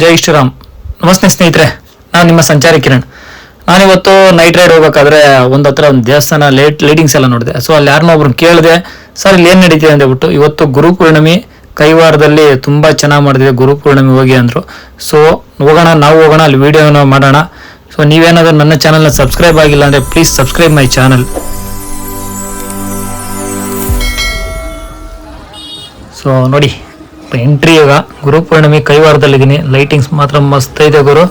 ಜೈ ಶ್ರೀರಾಮ್. ನಮಸ್ತೆ ಸ್ನೇಹಿತರೆ, ನಾನು ನಿಮ್ಮ ಸಂಚಾರಿ ಕಿರಣ್. ನಾನಿವತ್ತು ನೈಟ್ ರೈಡ್ ಹೋಗ್ಬೇಕಾದ್ರೆ ಒಂದು ಹತ್ರ ಒಂದು ದೇವಸ್ಥಾನ ಲೇಟ್ ಲೈಟಿಂಗ್ಸ್ ಎಲ್ಲ ನೋಡಿದೆ. ಸೊ ಅಲ್ಲಿ ಯಾರನ್ನೋ ಒಬ್ರು ಕೇಳಿದೆ, ಸರ್, ಇಲ್ಲಿ ಏನು ನಡೀತಿದೆ? ಅಂತ ಹೇಳ್ಬಿಟ್ಟು, ಇವತ್ತು ಗುರು ಪೂರ್ಣಿಮೆ, ಕೈವಾರದಲ್ಲಿ ತುಂಬಾ ಚೆನ್ನಾಗಿ ಮಾಡಿದೆ ಗುರು ಪೂರ್ಣಿಮೆ ಹೋಗಿ ಅಂದ್ರು. ಸೊ ಹೋಗೋಣ, ನಾವು ಹೋಗೋಣ, ಅಲ್ಲಿ ವೀಡಿಯೋನ ಮಾಡೋಣ. ಸೊ ನೀವೇನಾದ್ರೂ ನನ್ನ ಚಾನಲ್ನ ಸಬ್ಸ್ಕ್ರೈಬ್ ಆಗಿಲ್ಲ ಅಂದ್ರೆ please subscribe my channel. So ನೋಡಿ ಎಂಟ್ರಿ ಈಗ ಗುರು ಪೂರ್ಣಿಮೆ ಕೈವಾರದಲ್ಲಿದ್ದೀನಿ. ಲೈಟಿಂಗ್ಸ್ ಮಾತ್ರ ಮಸ್ತ್ ಇದೆ ಗುರು.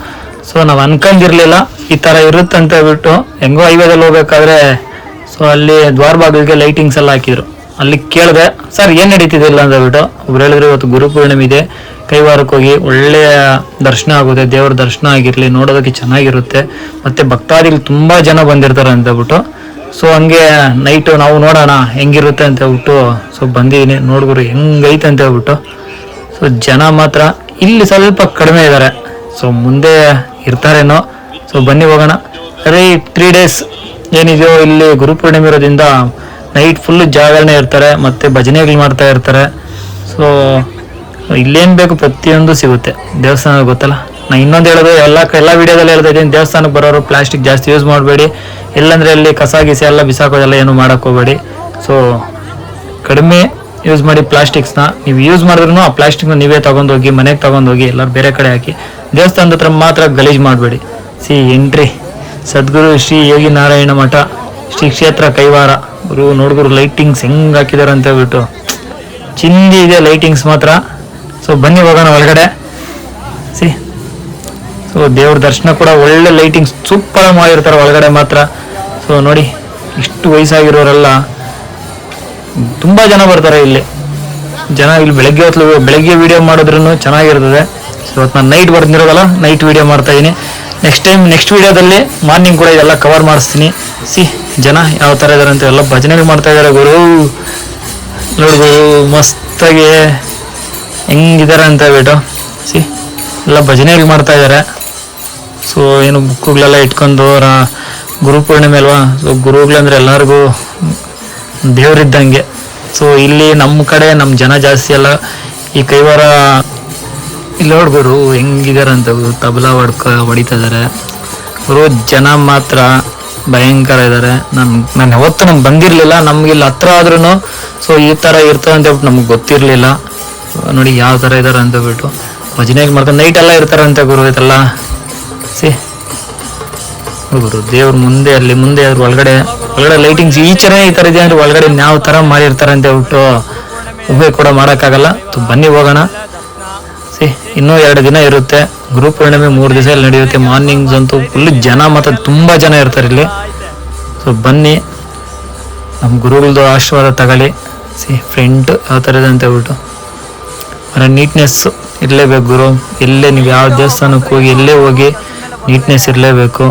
ಸೊ ನಾವು ಅನ್ಕೊಂಡಿರ್ಲಿಲ್ಲ. ಈ ತರ ಇರುತ್ತೆ ಅಂತ ಹೇಳ್ಬಿಟ್ಟು ಹೆಂಗೋ ಹೈವೇದಲ್ಲಿ ಹೋಗ್ಬೇಕಾದ್ರೆ ಸೊ ಅಲ್ಲಿ ದ್ವಾರ ಬಾಗಿಲಿಗೆ ಲೈಟಿಂಗ್ಸ್ ಎಲ್ಲ ಹಾಕಿದ್ರು. ಅಲ್ಲಿ ಕೇಳಿದೆ, ಸರ್, ಏನು ನಡೀತಿದಿಲ್ಲ ಅಂತ ಹೇಳ್ಬಿಟ್ಟು ಒಬ್ರು ಹೇಳಿದ್ರು, ಇವತ್ತು ಗುರು ಪೂರ್ಣಿಮೆ ಇದೆ. ಕೈವಾರಕ್ಕೆ ಹೋಗಿ ಒಳ್ಳೆಯ ದರ್ಶನ ಆಗುತ್ತೆ. ದೇವರ ದರ್ಶನ ಆಗಿರಲಿ, ನೋಡೋದಕ್ಕೆ ಚೆನ್ನಾಗಿರುತ್ತೆ. ಮತ್ತೆ ಭಕ್ತಾದಿಗಳು ತುಂಬಾ ಜನ ಬಂದಿರ್ತಾರೆ ಅಂತ ಹೇಳ್ಬಿಟ್ಟು ಸೊ ಹಂಗೆ ನೈಟ್ ನಾವು ನೋಡೋಣ, ಹೆಂಗಿರುತ್ತೆ ಅಂತ ಹೇಳ್ಬಿಟ್ಟು ಸೊ ಬಂದಿದ್ದೀನಿ. ನೋಡ್ಗುರು ಹೆಂಗೈತೆ ಅಂತ ಹೇಳ್ಬಿಟ್ಟು ಸೊ ಜನ ಮಾತ್ರ ಇಲ್ಲಿ ಸ್ವಲ್ಪ ಕಡಿಮೆ ಇದ್ದಾರೆ. ಸೊ ಮುಂದೆ ಇರ್ತಾರೇನೋ. ಸೊ ಬನ್ನಿ ಹೋಗೋಣ. ಅದೇ ತ್ರೀ ಡೇಸ್ ಏನಿದೆಯೋ ಇಲ್ಲಿ ಗುರುಪೂರ್ಣಿಮೆ ಇರೋದ್ರಿಂದ ನೈಟ್ ಫುಲ್ ಜಾಗರಣೆ ಇರ್ತಾರೆ, ಮತ್ತೆ ಭಜನೆಗಳು ಮಾಡ್ತಾ ಇರ್ತಾರೆ. ಸೊ ಇಲ್ಲೇನು ಬೇಕು ಪ್ರತಿಯೊಂದು ಸಿಗುತ್ತೆ. ದೇವಸ್ಥಾನ ಗೊತ್ತಲ್ಲ? ನಾ ಇನ್ನೊಂದು ಹೇಳೋದು, ಎಲ್ಲ ಎಲ್ಲ ವಿಡಿಯೋದಲ್ಲಿ ಹೇಳ್ತಾ ಇದ್ದೀನಿ, ದೇವಸ್ಥಾನಕ್ಕೆ ಬರೋರು ಪ್ಲಾಸ್ಟಿಕ್ ಜಾಸ್ತಿ ಯೂಸ್ ಮಾಡಬೇಡಿ. ಇಲ್ಲಾಂದ್ರೆ ಅಲ್ಲಿ ಕಸ, ಗಿಸ ಎಲ್ಲ ಬಿಸಾಕೋದೆಲ್ಲ ಏನು ಮಾಡಕ್ ಹೋಗ್ಬೇಡಿ. ಸೊ ಕಡಿಮೆ ಯೂಸ್ ಮಾಡಿ ಪ್ಲಾಸ್ಟಿಕ್ಸ್ನ ನೀವು ಯೂಸ್ ಮಾಡಿದ್ರು ಆ ಪ್ಲಾಸ್ಟಿಕ್ನ ನೀವೇ ತಗೊಂಡೋಗಿ, ಮನೆಗೆ ತಗೊಂಡೋಗಿ, ಎಲ್ಲರೂ ಬೇರೆ ಕಡೆ ಹಾಕಿ, ದೇವಸ್ಥಾನದ ಹತ್ರ ಮಾತ್ರ ಗಲೀಜ್ ಮಾಡಬೇಡಿ. ಸಿ, ಎಂಟ್ರಿ, ಸದ್ಗುರು ಶ್ರೀ ಯೋಗಿ ನಾರಾಯಣ ಮಠ, ಶ್ರೀ ಕ್ಷೇತ್ರ ಕೈವಾರ, ಗುರು ನೋಡ್ಗುರು ಲೈಟಿಂಗ್ಸ್ ಹೆಂಗ್ ಹಾಕಿದ್ದಾರೆ ಅಂತ ಹೇಳ್ಬಿಟ್ಟು. ಚಿಂದಿ ಇದೆ ಲೈಟಿಂಗ್ಸ್ ಮಾತ್ರ. ಸೊ ಬನ್ನಿ ಹೋಗೋಣ ಒಳಗಡೆ. ಸಿ ಸೊ ದೇವ್ರ ದರ್ಶನ ಕೂಡ ಒಳ್ಳೆ ಲೈಟಿಂಗ್ಸ್ ಸೂಪರ್ ಮಾಡಿರ್ತಾರೆ ಒಳಗಡೆ ಮಾತ್ರ. ಸೊ ನೋಡಿ, ಇಷ್ಟು ವಯಸ್ಸಾಗಿರೋರೆಲ್ಲ ತುಂಬಾ ಜನ ಬರ್ತಾರೆ ಇಲ್ಲಿ. ಜನ ಇಲ್ಲಿ ಬೆಳಗ್ಗೆ ಹೊತ್ತು ಬೆಳಗ್ಗೆ ವಿಡಿಯೋ ಮಾಡಿದ್ರು ಚೆನ್ನಾಗಿರ್ತದೆ. ಸೊ ಇವತ್ತು ನಾನು ನೈಟ್ ಬರ್ತಿರೋದಲ್ಲ ನೈಟ್ ವಿಡಿಯೋ ಮಾಡ್ತಾ ಇದೀನಿ. ನೆಕ್ಸ್ಟ್ ಟೈಮ್ ನೆಕ್ಸ್ಟ್ ವಿಡಿಯೋದಲ್ಲಿ ಮಾರ್ನಿಂಗ್ ಕೂಡ ಇದೆಲ್ಲ ಕವರ್ ಮಾಡಿಸ್ತೀನಿ. ಸಿ, ಜನ ಯಾವ ಥರ ಇದಾರೆ ಅಂತ ಎಲ್ಲ ಭಜನೆಗಳು ಮಾಡ್ತಾ ಇದ್ದಾರೆ ಗುರು. ನೋಡಿ ಗುರು, ಮಸ್ತಾಗಿ ಹೆಂಗಿದ್ದಾರೆ ಅಂತ ಹೇಳ್ಬಿಟ್ಟು. ಸಿ, ಎಲ್ಲ ಭಜನೆಗಳು ಮಾಡ್ತಾ ಇದ್ದಾರೆ ಸೊ ಏನು ಬುಕ್ಕುಗಳೆಲ್ಲ ಇಟ್ಕೊಂಡು ಗುರು ಪೂರ್ಣಿಮೆ ಅಲ್ವಾ? ಸೊ ಗುರುಗಳಂದ್ರೆ ಎಲ್ಲರಿಗೂ ದೇವರಿದ್ದಂಗೆ. ಸೊ ಇಲ್ಲಿ ನಮ್ಮ ಕಡೆ ನಮ್ಮ ಜನ ಜಾಸ್ತಿ ಅಲ್ಲ ಈ ಕೈವಾರ ಇಲ್ಲಿ ನೋಡ್ ಗುರು, ಹೆಂಗಿದಾರೆ ಅಂತ ತಬಲಾ ಹೊಡ್ಕ ಹೊಡಿತಾ ಇದ್ದಾರೆ ಗುರು ಜನ ಮಾತ್ರ ಭಯಂಕರ ಇದ್ದಾರೆ ನನ್ ನಾನು ಯಾವತ್ತೂ ನಮ್ಗೆ ಬಂದಿರಲಿಲ್ಲ. ನಮ್ಗೆ ಇಲ್ಲಿ ಹತ್ರ ಆದ್ರೂ ಸೊ ಈ ಥರ ಇರ್ತದೆ ಅಂತ ಹೇಳ್ಬಿಟ್ಟು ನಮ್ಗೆ ಗೊತ್ತಿರಲಿಲ್ಲ. ನೋಡಿ ಯಾವ ಥರ ಇದ್ದಾರೆ ಅಂತ ಹೇಳ್ಬಿಟ್ಟು. ಭಜನೆಗೆ ಮಾಡ್ಕೊಂಡು ನೈಟ್ ಎಲ್ಲ ಇರ್ತಾರಂತೆ ಗುರು, ಇದೆಲ್ಲ. ಸಿ. ಗುರು, ದೇವ್ರ ಮುಂದೆ ಅಲ್ಲಿ, ಮುಂದೆ ಅದ್ರ ಒಳಗಡೆ ಒಳಗಡೆ ಲೈಟಿಂಗ್ಸ್ ಈ ಚೆನ್ನ ಈ ತರ ಇದೆ ಅಂದ್ರೆ ಒಳಗಡೆ ಯಾವ ತರ ಮಾಡಿರ್ತಾರೆ ಅಂತ ಹೇಳ್ಬಿಟ್ಟು ಉಬೆ ಕೂಡ ಮಾಡೋಕ್ಕಾಗಲ್ಲ. ಬನ್ನಿ ಹೋಗೋಣ. ಸಿ, ಇನ್ನೂ ಎರಡು ದಿನ ಇರುತ್ತೆ. ಗುರು ಪೂರ್ಣಿಮೆ ಮೂರು ದಿವಸ ಇಲ್ಲಿ ನಡೆಯುತ್ತೆ. ಮಾರ್ನಿಂಗ್ಸ್ ಅಂತೂ ಫುಲ್ ಜನ ಮಾತ್ರ ತುಂಬಾ ಜನ ಇರ್ತಾರೆ ಇಲ್ಲಿ. ಸೊ ಬನ್ನಿ. ನಮ್ಮ ಗುರುಗಳದ್ದು ಆಶೀರ್ವಾದ ತಗೊಳ್ಳಿ. ಸಿ ಫ್ರೆಂಡ್ ಯಾವ ಥರ ಇದೆ ಅಂತ ಹೇಳ್ಬಿಟ್ಟು. ಅಂದರೆ ನೀಟ್ನೆಸ್ ಇರಲೇಬೇಕು ಗುರು. ಎಲ್ಲೇ ನೀವು ಯಾವ ದೇವಸ್ಥಾನಕ್ಕೆ ಹೋಗಿ ಎಲ್ಲೇ ಹೋಗಿ ನೀಟ್ನೆಸ್ ಇರಲೇಬೇಕು.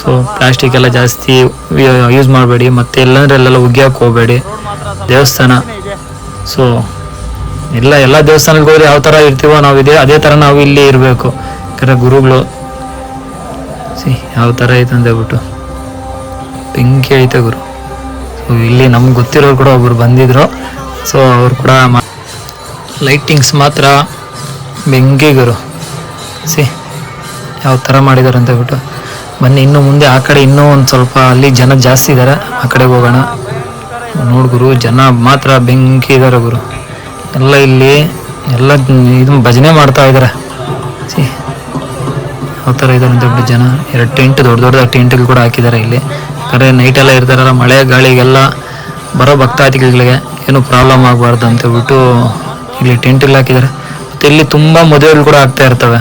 ಸೊ ಪ್ಲಾಸ್ಟಿಕ್ ಎಲ್ಲ ಜಾಸ್ತಿ ಯೂಸ್ ಮಾಡಬೇಡಿ, ಮತ್ತೆ ಎಲ್ಲಂದ್ರೆ ಅಲ್ಲೆಲ್ಲ ಉಗ್ಯಾಕೆ ಹೋಗಬೇಡಿ. ದೇವಸ್ಥಾನ. ಸೊ ಇಲ್ಲ ಎಲ್ಲ ದೇವಸ್ಥಾನಕ್ಕೆ ಹೋದ್ರೆ ಯಾವ ಥರ ಇರ್ತೀವೋ ನಾವು ಇದೇ, ಅದೇ ಥರ ನಾವು ಇಲ್ಲಿ ಇರಬೇಕು. ಯಾಕಂದರೆ ಗುರುಗಳು ಸಿ ಯಾವ ಥರ ಐತೆ ಅಂತ ಹೇಳ್ಬಿಟ್ಟು. ಬೆಂಕಿ ಐತೆ ಗುರು. ಸೊ ಇಲ್ಲಿ ನಮ್ಗೆ ಗೊತ್ತಿರೋರು ಕೂಡ ಒಬ್ರು ಬಂದಿದ್ರು. ಸೊ ಅವ್ರು ಕೂಡ ಲೈಟಿಂಗ್ಸ್ ಮಾತ್ರ ಬೆಂಕಿ ಗುರು. ಸಿ ಯಾವ ಥರ ಮಾಡಿದ್ದಾರೆ ಅಂತ ಹೇಳ್ಬಿಟ್ಟು. ಬನ್ನಿ, ಇನ್ನು ಮುಂದೆ ಆ ಕಡೆ ಇನ್ನೂ ಒಂದು ಸ್ವಲ್ಪ ಅಲ್ಲಿ ಜನ ಜಾಸ್ತಿ ಇದ್ದಾರೆ ಆ ಕಡೆಗೆ ಹೋಗೋಣ. ನೋಡ್ಗುರು ಜನ ಮಾತ್ರ ಬೆಂಕಿ ಇದ್ದಾರೆ ಗುರು. ಎಲ್ಲ ಇಲ್ಲಿ, ಎಲ್ಲ ಇದು ಭಜನೆ ಮಾಡ್ತಾ ಇದ್ದಾರೆ ಯಾವ ಥರ ಇದ್ದಾರೆ ದೊಡ್ಡ ಜನ. ಎರಡು ಟೆಂಟ್, ದೊಡ್ಡ ದೊಡ್ಡ ಟೆಂಟ್ಗಳು ಕೂಡ ಹಾಕಿದ್ದಾರೆ ಇಲ್ಲಿ. ಯಾಕಂದರೆ ನೈಟ್ ಎಲ್ಲ ಇರ್ತಾರಲ್ಲ, ಮಳೆ ಗಾಳಿಗೆಲ್ಲ ಬರೋ ಭಕ್ತಾದಿಗಳಿಗೆ ಏನು ಪ್ರಾಬ್ಲಮ್ ಆಗಬಾರ್ದು ಅಂತ ಹೇಳ್ಬಿಟ್ಟು ಇಲ್ಲಿ ಟೆಂಟ್ಗಳು ಹಾಕಿದ್ದಾರೆ. ಮತ್ತು ಇಲ್ಲಿ ತುಂಬ ಮದುವೆಗಳು ಕೂಡ ಆಗ್ತಾ ಇರ್ತವೆ.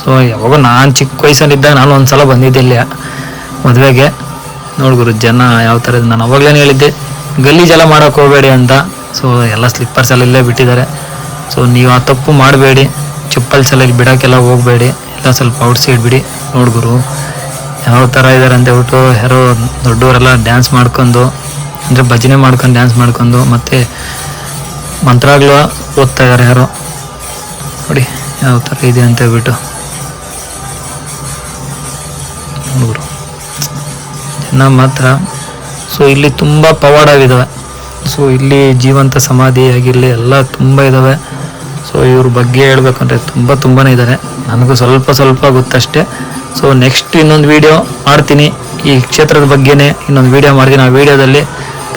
ಸೊ ಯಾವಾಗ ನಾನು ಚಿಕ್ಕ ವಯಸ್ಸಲ್ಲಿದ್ದಾಗ ನಾನು ಒಂದ್ಸಲ ಬಂದಿದ್ದೆ ಇಲ್ಲಿ ಮದುವೆಗೆ. ನೋಡ್ಗುರು ಜನ ಯಾವ ಥರ ನಾನು ಅವಾಗಲೇ ಹೇಳಿದ್ದೆ. ಗಲೀಜೆಲ್ಲ ಮಾಡೋಕೆ ಹೋಗಬೇಡಿ ಅಂತ. ಸೊ ಎಲ್ಲ ಸ್ಲಿಪ್ಪರ್ಸ್ ಎಲ್ಲ ಇಲ್ಲೇ ಬಿಟ್ಟಿದ್ದಾರೆ. ಸೊ ನೀವು ಆ ತಪ್ಪು ಮಾಡಬೇಡಿ. ಚಪ್ಪಲ್ಸ್ ಎಲ್ಲ ಇಲ್ಲಿ ಬಿಡೋಕ್ಕೆಲ್ಲ ಹೋಗಬೇಡಿ. ಎಲ್ಲ ಸ್ವಲ್ಪ ಔಟ್ ಸೈಡ್ ಬಿಡಿ. ನೋಡ್ಗುರು ಯಾವ ಥರ ಇದ್ದಾರೆ ಅಂತ ಹೇಳ್ಬಿಟ್ಟು ಯಾರೋ ದೊಡ್ಡವರೆಲ್ಲ ಡ್ಯಾನ್ಸ್ ಮಾಡ್ಕೊಂಡು, ಅಂದರೆ ಭಜನೆ ಮಾಡ್ಕೊಂಡು ಡ್ಯಾನ್ಸ್ ಮಾಡ್ಕೊಂಡು, ಮತ್ತು ಮಂತ್ರಗಳು ಓದ್ತಾ ಇದ್ದಾರೆ ಯಾರೋ. ನೋಡಿ, ಯಾವ ಥರ ಇದೆ ಅಂತ ಹೇಳ್ಬಿಟ್ಟು. ಜನ ಹತ್ರ. ಸೊ ಇಲ್ಲಿ ತುಂಬ ಪವಾಡವಿದ್ದಾವೆ ಸೊ ಇಲ್ಲಿ ಜೀವಂತ ಸಮಾಧಿ ಆಗಿರಲಿ, ಎಲ್ಲ ತುಂಬ ಇದ್ದಾವೆ ಸೊ ಇವ್ರ ಬಗ್ಗೆ ಹೇಳ್ಬೇಕಂದ್ರೆ ತುಂಬ ತುಂಬಾ ಇದ್ದಾರೆ ನನಗೂ ಸ್ವಲ್ಪ ಸ್ವಲ್ಪ ಗೊತ್ತಷ್ಟೇ ಸೊ ನೆಕ್ಸ್ಟ್ ಇನ್ನೊಂದು ವಿಡಿಯೋ ಮಾಡ್ತೀನಿ. ಈ ಕ್ಷೇತ್ರದ ಬಗ್ಗೆನೇ ಇನ್ನೊಂದು ವಿಡಿಯೋ ಮಾಡ್ತೀನಿ. ಆ ವಿಡಿಯೋದಲ್ಲಿ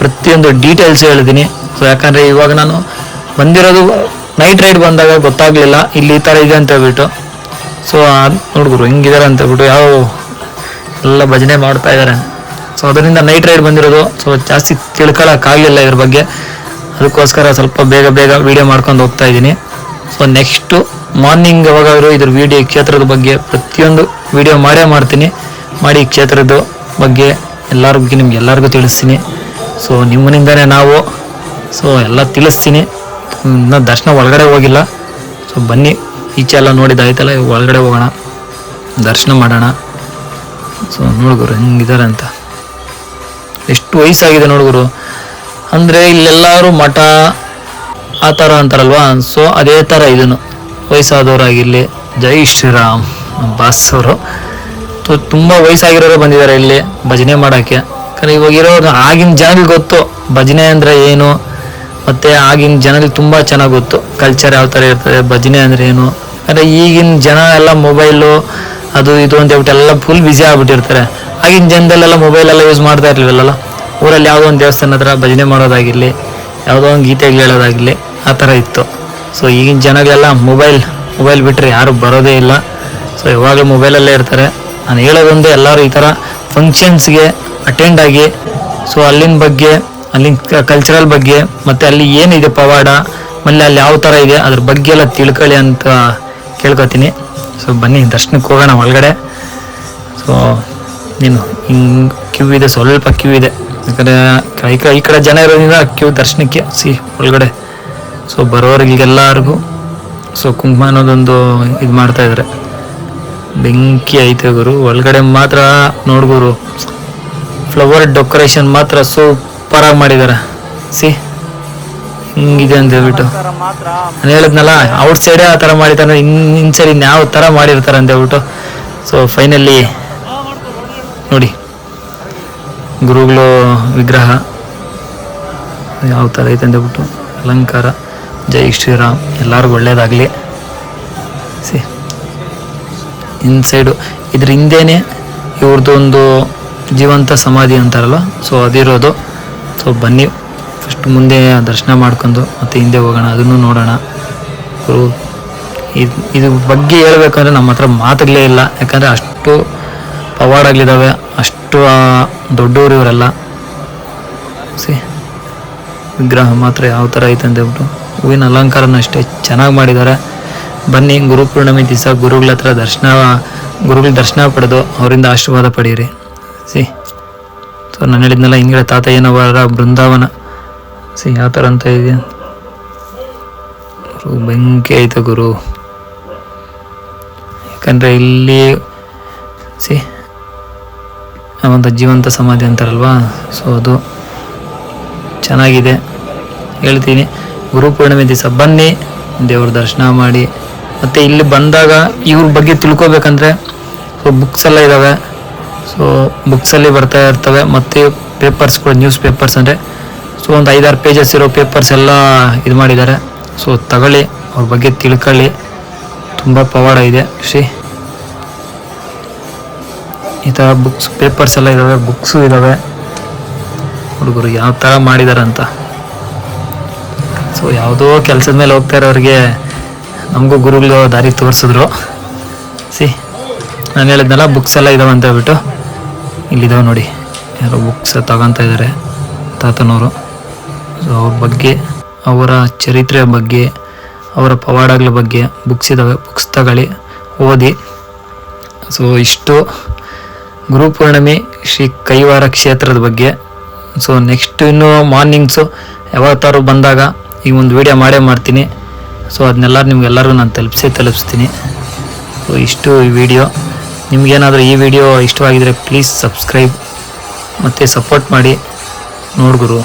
ಪ್ರತಿಯೊಂದು ಡೀಟೇಲ್ಸ್ ಹೇಳ್ತೀನಿ ಸೊ ಯಾಕಂದರೆ ಇವಾಗ ನಾನು ಬಂದಿರೋದು ನೈಟ್ ರೈಡ್ ಬಂದಾಗ ಗೊತ್ತಾಗ್ಲಿಲ್ಲ. ಇಲ್ಲಿ ಈ ಥರ ಇದೆ ಅಂತ ಹೇಳ್ಬಿಟ್ಟು. ಸೊ ನೋಡ್ಗುರು ಹೆಂಗಿದ್ದಾರೆ ಅಂತ ಹೇಳ್ಬಿಟ್ಟು. ಯಾವ ಎಲ್ಲ ಭಜನೆ ಮಾಡ್ತಾ ಇದ್ದಾರೆ ಸೊ ಅದರಿಂದ ನೈಟ್ ರೈಡ್ ಬಂದಿರೋದು. ಸೊ ಜಾಸ್ತಿ ತಿಳ್ಕೊಳಕ್ಕಾಗಲಿಲ್ಲ ಇದ್ರ ಬಗ್ಗೆ. ಅದಕ್ಕೋಸ್ಕರ ಸ್ವಲ್ಪ ಬೇಗ ಬೇಗ ವಿಡಿಯೋ ಮಾಡ್ಕೊಂಡು ಹೋಗ್ತಾ ಇದ್ದೀನಿ. ಸೊ ನೆಕ್ಸ್ಟು ಮಾರ್ನಿಂಗ್ ಯಾವಾಗಾದರೂ ಇದ್ರ ವಿಡಿಯೋ ಕ್ಷೇತ್ರದ ಬಗ್ಗೆ ಪ್ರತಿಯೊಂದು ವಿಡಿಯೋ ಮಾಡೇ ಮಾಡ್ತೀನಿ. ಮಾಡಿ ಕ್ಷೇತ್ರದ ಬಗ್ಗೆ ಎಲ್ಲರ ಬಗ್ಗೆ ನಿಮ್ಗೆ ಎಲ್ಲರಿಗೂ ತಿಳಿಸ್ತೀನಿ. ಸೊ ನಿಮ್ಮನಿಂದನೇ ನಾವು. ಸೊ ಎಲ್ಲ ತಿಳಿಸ್ತೀನಿ. ಇನ್ನೂ ದರ್ಶನ ಒಳಗಡೆ ಹೋಗಿಲ್ಲ. ಸೊ ಬನ್ನಿ. ಈಚೆ ಎಲ್ಲ ನೋಡಿದ್ದಾಯ್ತಲ್ಲ ಇವಾಗ ಒಳಗಡೆ ಹೋಗೋಣ. ದರ್ಶನ ಮಾಡೋಣ. ಸೊ ನೋಡ್ಗುರು ಹೆಂಗಿದ್ದಾರೆ ಅಂತ. ಎಷ್ಟು ವಯಸ್ಸಾಗಿದೆ ನೋಡ್ಗುರು ಅಂದರೆ ಇಲ್ಲೆಲ್ಲರೂ ಮಠ ಆ ಥರ ಅಂತಾರಲ್ವಾ? ಸೊ ಅದೇ ಥರ ಇದನ್ನು. ವಯಸ್ಸಾದವರಾಗಿರಲಿ, ಜೈ ಶ್ರೀರಾಮ್ ಬಾಸ್ ಅವರು. ಸೊ ತುಂಬ ವಯಸ್ಸಾಗಿರೋರು ಬಂದಿದ್ದಾರೆ ಇಲ್ಲಿ ಭಜನೆ ಮಾಡೋಕ್ಕೆ. ಯಾಕಂದರೆ ಇವಾಗ ಇರೋರು ಆಗಿನ ಜನಗಳಿಗೆ ಗೊತ್ತು. ಭಜನೆ ಅಂದರೆ ಏನು? ಮತ್ತು ಆಗಿನ ಜನಗಳಿಗೆ ತುಂಬ ಚೆನ್ನಾಗಿ ಗೊತ್ತು. ಕಲ್ಚರ್ ಯಾವ ಥರ ಇರ್ತದೆ, ಭಜನೆ ಅಂದರೆ ಏನು? ಅಂದರೆ ಈಗಿನ ಜನ ಎಲ್ಲ ಮೊಬೈಲು ಅದು ಇದು ಅಂತ ಹೇಳ್ಬಿಟ್ಟು ಎಲ್ಲ ಫುಲ್ ಬ್ಯುಸಿ ಆಗ್ಬಿಟ್ಟಿರ್ತಾರೆ. ಆಗಿನ ಜನದಲ್ಲೆಲ್ಲ ಮೊಬೈಲ್ ಎಲ್ಲ ಯೂಸ್ ಮಾಡ್ತಾ ಇರ್ಲಿಲ್ಲಲ್ಲ ಊರಲ್ಲಿ ಯಾವುದೋ ಒಂದು ದೇವಸ್ಥಾನ ಹತ್ರ ಭಜನೆ ಮಾಡೋದಾಗಿರಲಿ, ಯಾವುದೋ ಒಂದು ಗೀತೆಗಳು ಹೇಳೋದಾಗಿರಲಿ ಆ ಥರ ಇತ್ತು. ಸೊ ಈಗಿನ ಜನಗಳೆಲ್ಲ ಮೊಬೈಲ್ ಮೊಬೈಲ್ ಬಿಟ್ಟರೆ ಯಾರು ಬರೋದೇ ಇಲ್ಲ. ಸೊ ಯಾವಾಗಲೂ ಮೊಬೈಲಲ್ಲೇ ಇರ್ತಾರೆ. ನಾನು ಹೇಳೋದೊಂದು ಎಲ್ಲರೂ ಈ ಥರ ಫಂಕ್ಷನ್ಸ್ಗೆ ಅಟೆಂಡ್ ಆಗಿ ಸೊ ಅಲ್ಲಿನ ಬಗ್ಗೆ, ಅಲ್ಲಿನ ಕಲ್ಚರಲ್ ಬಗ್ಗೆ, ಮತ್ತು ಅಲ್ಲಿ ಏನಿದೆ ಪವಾಡ ಆಮೇಲೆ ಅಲ್ಲಿ ಯಾವ ಥರ ಇದೆ, ಅದ್ರ ಬಗ್ಗೆ ಎಲ್ಲ ತಿಳ್ಕೊಳ್ಳಿ ಅಂತ ಕೇಳ್ಕೊತೀನಿ. ಸೊ ಬನ್ನಿ, ದರ್ಶನಕ್ಕೆ ಹೋಗೋಣ ಒಳಗಡೆ. ಸೊ ನೀನು ಹಿಂಗೆ ಕ್ಯೂ ಇದೆ, ಸ್ವಲ್ಪ ಕ್ಯೂ ಇದೆ. ಯಾಕಂದರೆ ಈ ಕಡೆ ಈ ಕಡೆ ಜನ ಇರೋದ್ರಿಂದ ಕ್ಯೂ ದರ್ಶನಕ್ಕೆ, ಸಿ, ಒಳಗಡೆ. ಸೊ ಬರೋರಿಗೆಲ್ಲರಿಗೂ ಸೊ ಕುಂಕುಮ ಅನ್ನೋದೊಂದು ಇದು ಮಾಡ್ತಾಯಿದ್ದಾರೆ ಬೆಂಕಿ ಐತೆ ಗುರು, ಒಳಗಡೆ ಮಾತ್ರ ನೋಡ್ಗುರು ಫ್ಲವರ್ ಡೆಕೋರೇಷನ್ ಮಾತ್ರ ಸೂಪರಾಗಿ ಮಾಡಿದ್ದಾರೆ ಸಿ ಹಿಂಗಿದೆ ಅಂತ ಹೇಳ್ಬಿಟ್ಟು. ನಾನು ಹೇಳಿದ್ನಲ್ಲ ಔಟ್ ಸೈಡೇ ಆ ಥರ ಮಾಡಿರ್ತಾರೆ ಇನ್ ಇನ್ಸೈಡ್ ಇನ್ಯಾವ ಥರ ಮಾಡಿರ್ತಾರೆ ಅಂತ ಹೇಳ್ಬಿಟ್ಟು. ಸೊ ಫೈನಲಿ ನೋಡಿ, ಗುರುಗಳು ವಿಗ್ರಹ ಯಾವ ಥರ ಐತೆ ಅಂತ ಹೇಳ್ಬಿಟ್ಟು, ಅಲಂಕಾರ, ಜೈ ಶ್ರೀರಾಮ್, ಎಲ್ಲರಿಗೂ ಒಳ್ಳೇದಾಗಲಿ. ಸಿ ಇನ್ಸೈಡು ಇದ್ರ ಹಿಂದೆನೇ ಇವ್ರದ್ದು ಒಂದು ಜೀವಂತ ಸಮಾಧಿ ಅಂತಾರಲ್ಲ ಸೊ ಅದಿರೋದು. ಸೊ ಬನ್ನಿ. ಫಸ್ಟ್ ಮುಂದೆ ದರ್ಶನ ಮಾಡ್ಕೊಂಡು ಮತ್ತೆ ಹಿಂದೆ ಹೋಗೋಣ, ಅದನ್ನು ನೋಡೋಣ. ಇದು ಬಗ್ಗೆ ಹೇಳ್ಬೇಕಂದ್ರೆ ನಮ್ಮ ಹತ್ರ ಮಾತುಗಳೇ ಇಲ್ಲ. ಯಾಕಂದರೆ ಅಷ್ಟು ಪವಾಡಗಳಿದ್ದಾವೆ ಅಷ್ಟು ದೊಡ್ಡವರು ಇವರೆಲ್ಲ. ಸಿ, ವಿಗ್ರಹ ಮಾತ್ರ ಯಾವ ಥರ ಐತೆ ಅಂತ ಹೇಳ್ಬಿಟ್ಟು. ಹೂವಿನ ಅಲಂಕಾರನ ಅಷ್ಟೇ ಚೆನ್ನಾಗಿ ಮಾಡಿದ್ದಾರೆ. ಬನ್ನಿ, ಗುರುಪೂರ್ಣಿಮೆ ದಿವಸ ಗುರುಗಳ ಹತ್ರ ದರ್ಶನ, ಗುರುಗಳ ದರ್ಶನ ಪಡೆದು ಅವರಿಂದ ಆಶೀರ್ವಾದ ಪಡೀರಿ. ಸಿ ಸೊ ನಾನು ಹೇಳಿದ್ನಲ್ಲ ಹಿಂಗಡೆ ತಾತ ಏನೋ ಬೃಂದಾವನ ಸಿ, ಯಾವ ಥರ ಅಂತ ಇದೆ? ಗುರು, ಬೆಂಕಿ ಐತೆ ಗುರು? ಯಾಕಂದರೆ ಇಲ್ಲಿ, ಸಿ ಒಂದು ಜೀವಂತ ಸಮಾಧಿ ಅಂತಾರಲ್ವಾ? ಸೊ ಅದು ಚೆನ್ನಾಗಿದೆ. ಹೇಳ್ತೀನಿ, ಗುರು ಪೂರ್ಣಿಮೆ ದಿವಸ ಬನ್ನಿ, ದೇವ್ರ ದರ್ಶನ ಮಾಡಿ. ಮತ್ತು ಇಲ್ಲಿ ಬಂದಾಗ ಇವ್ರ ಬಗ್ಗೆ ತಿಳ್ಕೊಬೇಕಂದ್ರೆ ಸೊ ಬುಕ್ಸ್ ಎಲ್ಲ ಇದ್ದಾವೆ ಸೊ ಬುಕ್ಸಲ್ಲಿ ಬರ್ತಾ ಇರ್ತವೆ, ಮತ್ತು ಪೇಪರ್ಸ್ಗಳು ನ್ಯೂಸ್ ಪೇಪರ್ಸ್ ಅಂದರೆ ಸೊ ಒಂದು ಐದಾರು ಪೇಜಸ್ ಇರೋ ಪೇಪರ್ಸ್ ಎಲ್ಲ ಇದು ಮಾಡಿದ್ದಾರೆ. ಸೊ ತಗೊಳ್ಳಿ, ಅವ್ರ ಬಗ್ಗೆ ತಿಳ್ಕೊಳ್ಳಿ. ತುಂಬ ಪವಾಡ ಇದೆ, ಶ್ರೀ. ಈ ಥರ ಬುಕ್ಸ್ ಪೇಪರ್ಸ್ ಎಲ್ಲ ಇದ್ದಾವೆ ಬುಕ್ಸು ಇದ್ದಾವೆ ಹುಡುಗರು ಯಾವ ಥರ ಮಾಡಿದ್ದಾರೆ ಅಂತ ಸೊ ಯಾವುದೋ ಕೆಲಸದ ಮೇಲೆ ಹೋಗ್ತಾ ಇರೋರಿಗೆ ನಮಗೂ ಗುರುಗಳು ದಾರಿ ತೋರಿಸಿದ್ರು. ಸಿ, ನಾನು ಹೇಳಿದ್ನಲ್ಲ ಬುಕ್ಸ್ ಎಲ್ಲ ಇದಾವೆ ಅಂತ ಹೇಳ್ಬಿಟ್ಟು. ಇಲ್ಲಿದ್ದಾವೆ ನೋಡಿ. ಯಾರೋ ಬುಕ್ಸ್ ತಗೊತಾ ಇದ್ದಾರೆ ತಾತನವರು. ಸೊ ಅವ್ರ ಬಗ್ಗೆ, ಅವರ ಚರಿತ್ರೆಯ ಬಗ್ಗೆ, ಅವರ ಪವಾಡಗಳ ಬಗ್ಗೆ ಬುಕ್ಸ್ ಇದ್ದಾವೆ ಬುಕ್ಸ್ ತಗೊಳ್ಳಿ, ಓದಿ. ಸೊ ಇಷ್ಟು. ಗುರುಪೂರ್ಣಿಮೆ ಶ್ರೀ ಕೈವಾರ ಕ್ಷೇತ್ರದ ಬಗ್ಗೆ. ಸೊ ನೆಕ್ಸ್ಟ್ ಇನ್ನು ಮಾರ್ನಿಂಗ್ಸು ಯಾವತ್ತಾರು ಬಂದಾಗ ಈ ಒಂದು ವಿಡಿಯೋ ಮಾಡೇ ಮಾಡ್ತೀನಿ. ಸೊ ಅದನ್ನೆಲ್ಲ ನಿಮಗೆಲ್ಲರಿಗೂ ನಾನು ತಲುಪಿಸಿ ತಲುಪಿಸ್ತೀನಿ. ಸೊ ಇಷ್ಟು ಈ ವಿಡಿಯೋ ನಿಮಗೇನಾದರೂ ಈ ವಿಡಿಯೋ ಇಷ್ಟವಾಗಿದ್ದರೆ ಪ್ಲೀಸ್ ಸಬ್ಸ್ಕ್ರೈಬ್ ಮತ್ತು ಸಪೋರ್ಟ್ ಮಾಡಿ. ನೋಡ್ಗುರು.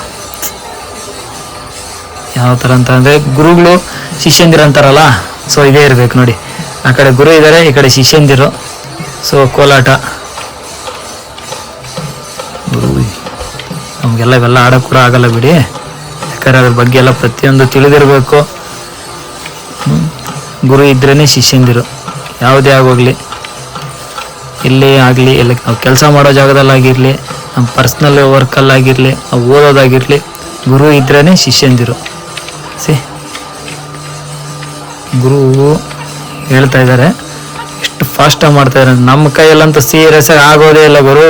ಯಾವ ಥರ ಅಂತ ಅಂದರೆ ಗುರುಗಳು ಶಿಷ್ಯಂದಿರು ಅಂತಾರಲ್ಲ ಸೊ ಇದೇ ಇರಬೇಕು ನೋಡಿ. ಆ ಕಡೆ ಗುರು ಇದ್ದಾರೆ ಈ ಕಡೆ ಶಿಷ್ಯಂದಿರು. ಸೊ ಕೋಲಾಟ. ನಮಗೆಲ್ಲ ಇವೆಲ್ಲ ಆಡೋಕೆ ಕೂಡ ಆಗಲ್ಲ ಬಿಡಿ. ಯಾಕಂದ್ರೆ ಅದ್ರ ಬಗ್ಗೆ ಎಲ್ಲ ಪ್ರತಿಯೊಂದು ತಿಳಿದಿರಬೇಕು. ಗುರು ಇದ್ರೇ ಶಿಷ್ಯಂದಿರು. ಯಾವುದೇ ಆಗೋಗ್ಲಿ. ಇಲ್ಲಿ ಆಗಲಿ, ಎಲ್ಲ ನಾವು ಕೆಲಸ ಮಾಡೋ ಜಾಗದಲ್ಲಾಗಿರಲಿ, ನಮ್ಮ ಪರ್ಸ್ನಲ್ ವರ್ಕಲ್ಲಾಗಿರಲಿ ನಾವು ಓದೋದಾಗಿರಲಿ, ಗುರು ಇದ್ರೇ ಶಿಷ್ಯಂದಿರು. ಸಿ. ಗುರು ಹೇಳ್ತಾ ಇದ್ದಾರೆ. ಎಷ್ಟು ಫಾಸ್ಟಾಗಿ ಮಾಡ್ತಾ ಇದ್ದಾರೆ. ನಮ್ಮ ಕೈಯಲ್ಲಂತೂ ಸೀರಿಯಸ್ ಆಗಿ ಆಗೋದೇ ಇಲ್ಲ ಗುರು.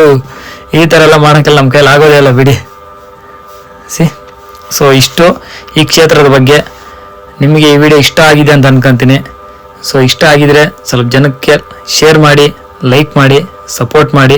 ಈ ಥರ ಎಲ್ಲ ಮಾಡೋಕ್ಕೆಲ್ಲ ನಮ್ಮ ಕೈಯಲ್ಲಿ ಆಗೋದೇ ಇಲ್ಲ ಬಿಡಿ. ಸಿ. ಸೊ ಇಷ್ಟು ಈ ಕ್ಷೇತ್ರದ ಬಗ್ಗೆ. ನಿಮಗೆ ಈ ವಿಡಿಯೋ ಇಷ್ಟ ಆಗಿದೆ ಅಂತ ಅನ್ಕೊಂತೀನಿ. ಸೊ ಇಷ್ಟ ಆಗಿದ್ರೆ ಸ್ವಲ್ಪ ಜನಕ್ಕೆ ಶೇರ್ ಮಾಡಿ ಲೈಕ್ ಮಾಡಿ ಸಪೋರ್ಟ್ ಮಾಡಿ.